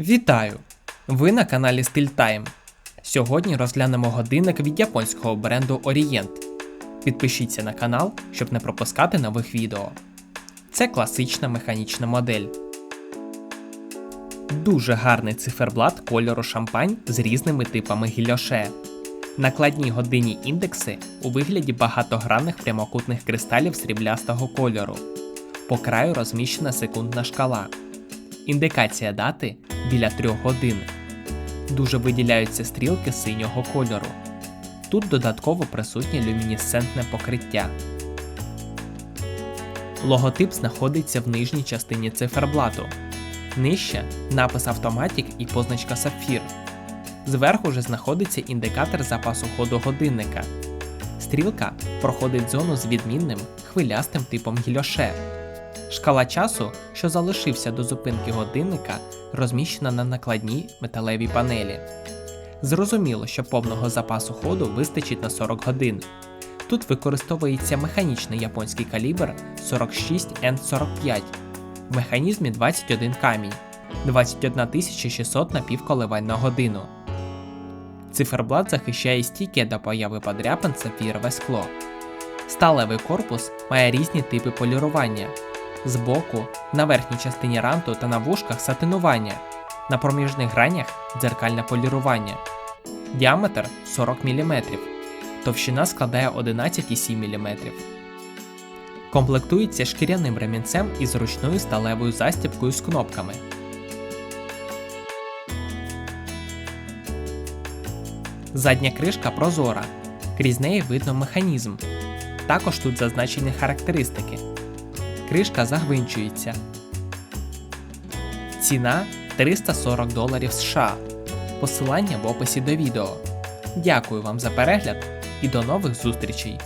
Вітаю! Ви на каналі StillTime. Сьогодні розглянемо годинник від японського бренду Orient. Підпишіться на канал, щоб не пропускати нових відео. Це класична механічна модель. Дуже гарний циферблат кольору шампань з різними типами гільоше. Накладні годинні індекси у вигляді багатогранних прямокутних кристалів сріблястого кольору. По краю розміщена секундна шкала. Індикація дати біля 3 годин. Дуже виділяються стрілки синього кольору. Тут додатково присутнє люмінесцентне покриття. Логотип знаходиться в нижній частині циферблату. Нижче напис Automatic і позначка Сапфір. Зверху же знаходиться індикатор запасу ходу годинника. Стрілка проходить зону з відмінним хвилястим типом гільоше. Шкала часу, що залишився до зупинки годинника, розміщена на накладній металевій панелі. Зрозуміло, що повного запасу ходу вистачить на 40 годин. Тут використовується механічний японський калібр 46N45. В механізмі 21 камінь, 21 600 напівколивань на годину. Циферблат захищає стійке до появи подряпин сапфірове скло. Сталевий корпус має різні типи полірування. Збоку, на верхній частині ранту та на вушках сатинування, на проміжних гранях дзеркальне полірування. Діаметр 40 мм, товщина складає 11,7 мм. Комплектується шкіряним ремінцем із ручною сталевою застібкою з кнопками. Задня кришка прозора. Крізь неї видно механізм. Також тут зазначені характеристики. Кришка загвинчується. Ціна 340 доларів США. Посилання в описі до відео. Дякую вам за перегляд і до нових зустрічей!